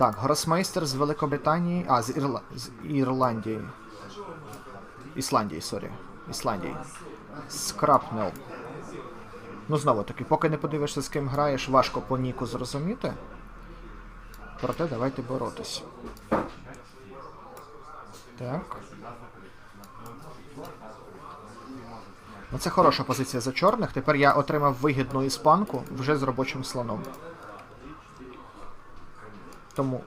Так, гросмейстер з Великобританії. А, з, Ірла... з Ірландії. Ісландії, сорі. Ісландії. Скрапнел. Ну, знову таки, поки не подивишся, з ким граєш, важко по ніку зрозуміти. Проте давайте боротись. Так. Ну, це хороша позиція за чорних. Тепер я отримав вигідну іспанку вже з робочим слоном. Тому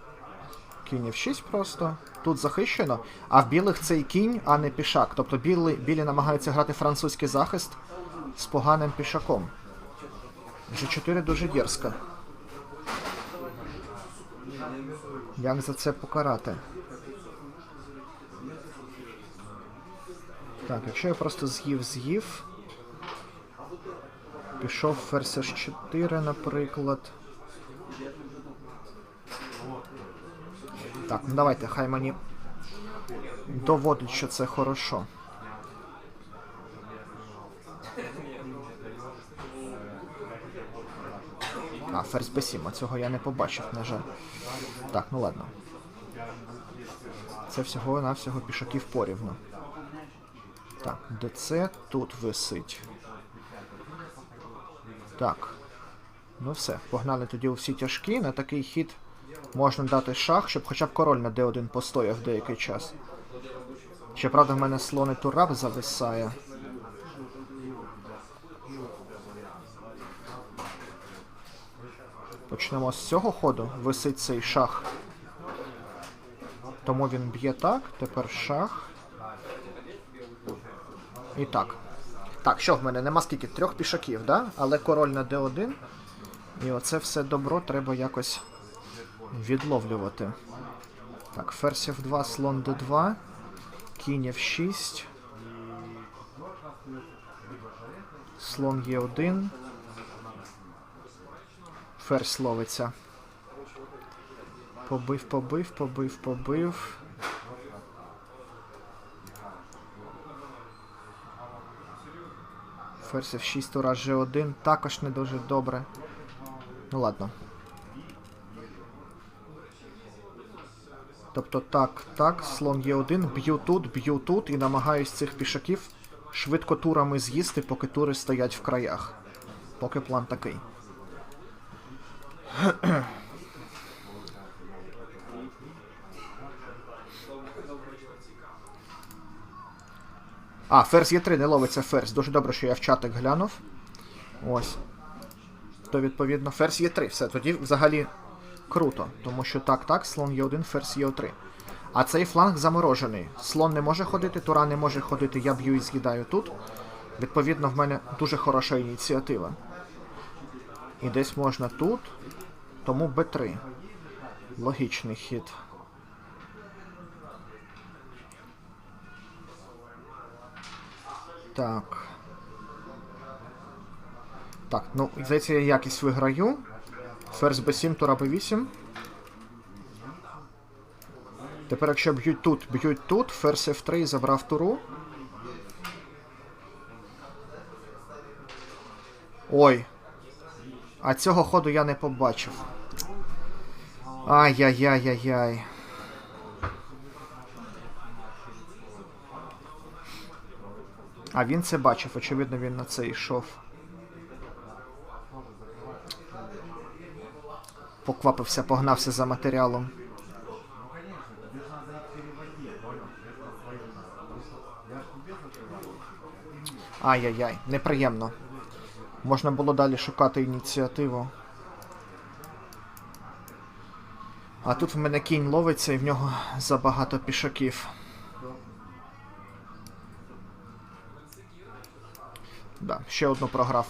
кінь F6 просто. Тут захищено. А в білих цей кінь, а не пішак. Тобто білі, білі намагаються грати французький захист з поганим пішаком. G4 дуже дерзко. Як за це покарати? Так, якщо я просто з'їв з'їв. Пішов ферзь H4, наприклад. Так, ну давайте, хай мені доводить, що це хорошо. А, ферзь b7, а цього я не побачив, на жаль. Так, ну ладно. Це всього-навсього пішаків порівну. Так, ДЦ тут висить. Так. Ну все, погнали тоді у всі тяжкі. На такий хід можна дати шах, щоб хоча б король на D1 постояв деякий час. Щоправда, в мене слон і тураб зависає. Почнемо з цього ходу. Висить цей шах. Тому він б'є так. Тепер шах. І так. Так, що в мене? Нема скільки? Трьох пішаків, да? Але король на D1. І оце все добро треба якось відловлювати. Так, ферзь F2, слон D2, кінь F6. Слон Е1. Ферзь ловиться. Побив, побив, побив, побив. Ферзь F6, тура G1 також не дуже добре. Ну ладно. Тобто так, так, слон Е1, б'ю тут, б'ю тут і намагаюсь цих пішаків швидко турами з'їсти, поки тури стоять в краях. Поки план такий. А, ферзь Е3 не ловиться ферзь. Дуже добре, що я в чатик глянув. Ось. То відповідно ферзь Е3. Все, тоді взагалі круто. Тому що так, так, слон Е1, ферзь Е3. А цей фланг заморожений. Слон не може ходити, тура не може ходити, я б'ю і з'їдаю тут. Відповідно, в мене дуже хороша ініціатива. І десь можна тут. Тому Б3. Логічний хід. Так. Так, ну, здається, я якість виграю. Ферзь Б7, тура Б8. Тепер, якщо б'ють тут, б'ють тут, ферзь F3 забрав туру. Ой. А цього ходу я не побачив. Ай-яй-яй-яй-яй. А він це бачив, очевидно, він на це йшов. Поквапився, погнався за матеріалом. Ай-яй-яй, неприємно. Можна було далі шукати ініціативу. А тут в мене кінь ловиться і в нього забагато пішаків. Да, ще одну програв.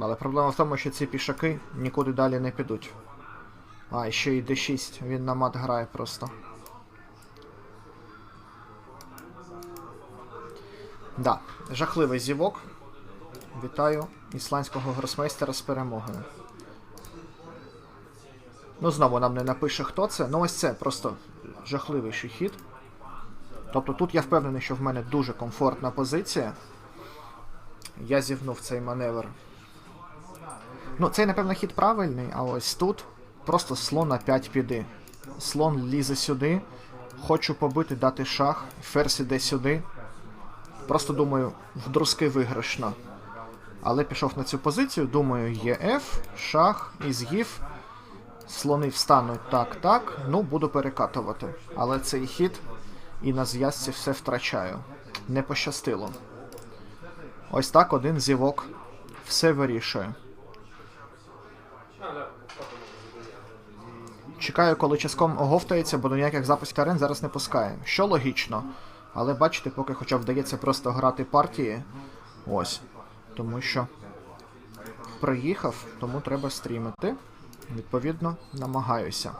Але проблема в тому, що ці пішаки нікуди далі не підуть. А, ще й D6, він на мат грає просто. Да, жахливий зівок. Вітаю ісландського гросмейстера з перемогою. Ну, знову нам не напише, хто це. Ну, ось це просто жахливіший хід. Тобто тут я впевнений, що в мене дуже комфортна позиція. Я зівнув цей маневр. Ну, цей, напевно, хід правильний, а ось тут просто слон на 5 піди. Слон лізе сюди. Хочу побити, дати шах, ферзь іде сюди. Просто думаю, в виграшно. Але пішов на цю позицію, думаю, є F, шах, і згів. Слони встануть так, так. Ну, буду перекатувати. Але цей хід і на зв'язці все втрачаю. Не пощастило. Ось так один зівок все вирішує. Чекаю, коли часком оговтається, бо до ніяких записів арен зараз не пускає. Що логічно. Але бачите, поки хоча вдається просто грати партії. Ось. Тому що приїхав, тому треба стрімити. Відповідно, намагаюся.